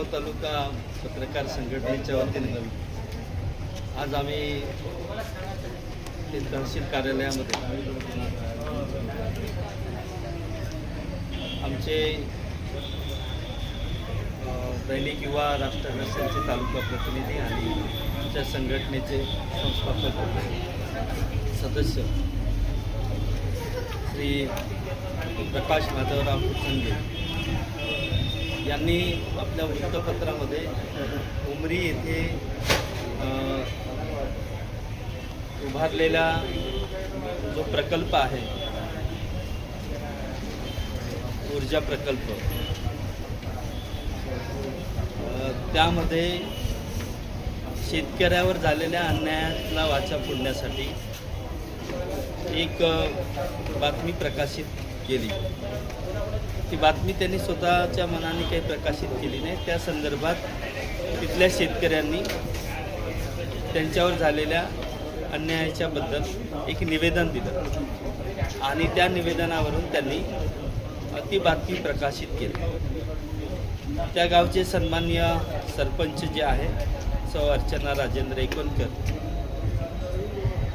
राळेगाव तालुका पत्रकार संघटनेच्या वतीने आज आम्ही ते तहसील कार्यालयामध्ये आमचे दैनिक युवा राष्ट्रवादीचे तालुका प्रतिनिधी आणि आमच्या संघटनेचे संस्थापक सदस्य श्री प्रकाश माधवराव फुटसंगे यांनी आपल्या वृत्तपत्रामध्ये उमरी येथे उभारलेला जो प्रकल्प आहे ऊर्जा प्रकल्प त्यामध्ये शेतकऱ्यावर झालेल्या अन्यायाला वाचा फोडण्यासाठी एक बातमी प्रकाशित केली ती बातमी त्यांनी स्वतःच्या मनाने काही प्रकाशित केली नाही. त्या संदर्भात तिथल्या शेतकऱ्यांनी त्यांच्यावर झालेल्या अन्यायाच्याबद्दल एक निवेदन दिलं. आणि त्या निवेदनावरून त्यांनी ती बातमी प्रकाशित केली. त्या गावचे सन्मान्य सरपंच जे आहे सौ अर्चना राजेंद्र एकोणकर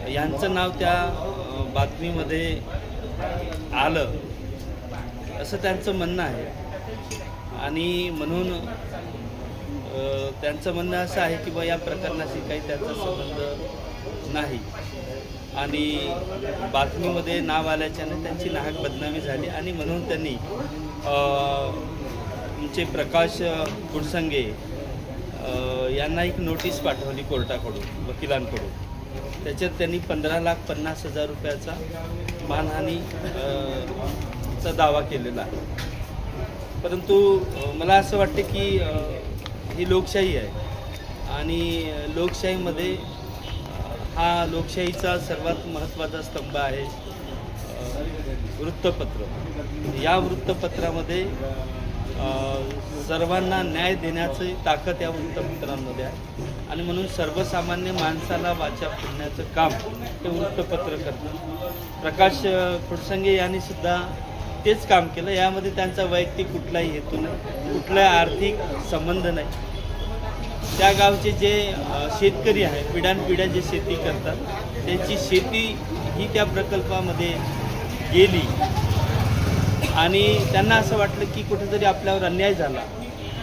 यांचं नाव त्या बातमीमध्ये आलं. असं त्यांचं म्हणणं आहे. आणि म्हणून त्यांचं म्हणणं असं आहे की बा या प्रकरणाशी काही त्याचा संबंध नाही. आणि बातमीमध्ये नाव आल्याच्याने त्यांची नाहक बदनामी झाली आणि म्हणून त्यांनी तुमचे आमचे प्रकाश गुडसंगे यांना एक नोटीस पाठवली कोर्टाकडून वकिलांकडून. त्याच्यात त्यांनी पंधरा लाख पन्नास हजार रुपयाचा मानहानी अ, चा दावा केलेला आहे. परंतु मला असं वाटतं की ही लोकशाही आहे. आणि लोकशाहीमध्ये हा लोकशाहीचा सर्वात महत्त्वाचा स्तंभ आहे वृत्तपत्र. या वृत्तपत्रामध्ये सर्वांना न्याय देण्याची ताकद या वृत्तपत्रांमध्ये आहे. आणि म्हणून सर्वसामान्य माणसाला वाचा फोडण्याचं काम हे वृत्तपत्र करतं. प्रकाश फुडसंगे यांनी सुद्धा तेच काम केलं. यामध्ये त्यांचा वैयक्तिक कुठलाही हेतू नाही. कुठला आर्थिक संबंध नाही. त्या गावचे जे शेतकरी आहे पिढ्यानपिढ्या जे शेती करतात त्यांची शेती ही त्या प्रकल्पामध्ये गेली. आणि त्यांना असं वाटलं की कुठेतरी आपल्यावर अन्याय झाला.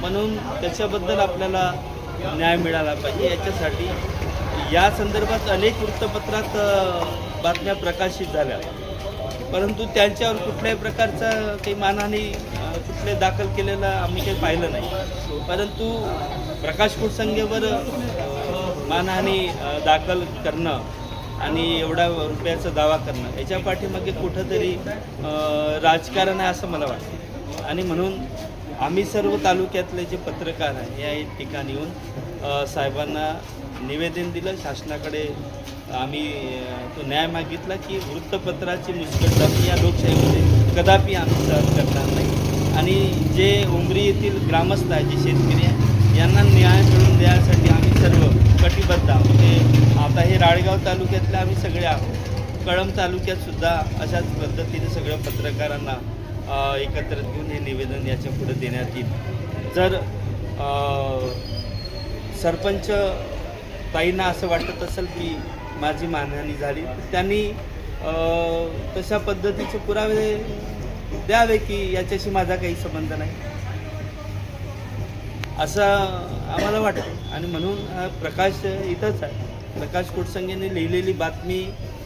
म्हणून त्याच्याबद्दल आपल्याला न्याय मिळाला पाहिजे. याच्यासाठी या संदर्भात अनेक वृत्तपत्रात बातम्या प्रकाशित झाल्या. परंतु त्यांच्यावर कुठल्याही प्रकारचा काही मानहानी कुठले दाखल केलेला आम्ही काही पाहिलं नाही. परंतु प्रकाश फुटसंगेवर मानहानी दाखल करणं आणि एवढा रुपयाचा दावा करणं याच्या पाठीमागे कुठंतरी राजकारण आहे असं मला वाटतं. आणि म्हणून आम्ही सर्व तालुक्यातले जे पत्रकार आहे या ठिकाणी येऊन साहेबांना निवेदन दिलं. शासनाकडे आम्ही तो न्याय मागितला की वृत्तपत्राची मुस्कटदाबी या लोकशाहीमध्ये कदापि आम्ही सहन करणार नाही. आणि जे उमरी येथील ग्रामस्थ आहे जे शेतकरी आहे यांना न्याय मिळवून देण्यासाठी आम्ही सर्व कटिबद्ध आहोत. म्हणजे आता हे राळेगाव तालुक्यातले आम्ही सगळे आहोत. कळंब तालुक्यात सुद्धा अशाच पद्धतीने सगळ्या पत्रकारांना एकत्र घेऊन हे निवेदन याच्यापुढे देण्यात येईल. जर सरपंच ताईंना असं वाटत असेल की माझी मानहानी झाली तर त्यांनी तशा पद्धतीचे पुरावे द्यावे की याच्याशी माझा काही संबंध नाही. असं आम्हाला वाटतं. आणि म्हणून प्रकाश इथंच आहे. प्रकाश कुटसंगेने लिहिलेली बातमी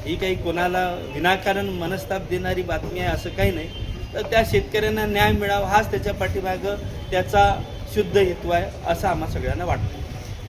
ही काही कोणाला विनाकारण मनस्ताप देणारी बातमी आहे असं काही नाही. तर त्या शेतकऱ्यांना न्याय मिळावा हाच त्याच्या पाठीमागं त्याचा शुद्ध हेतू आहे असं आम्हा सगळ्यांना वाटतं.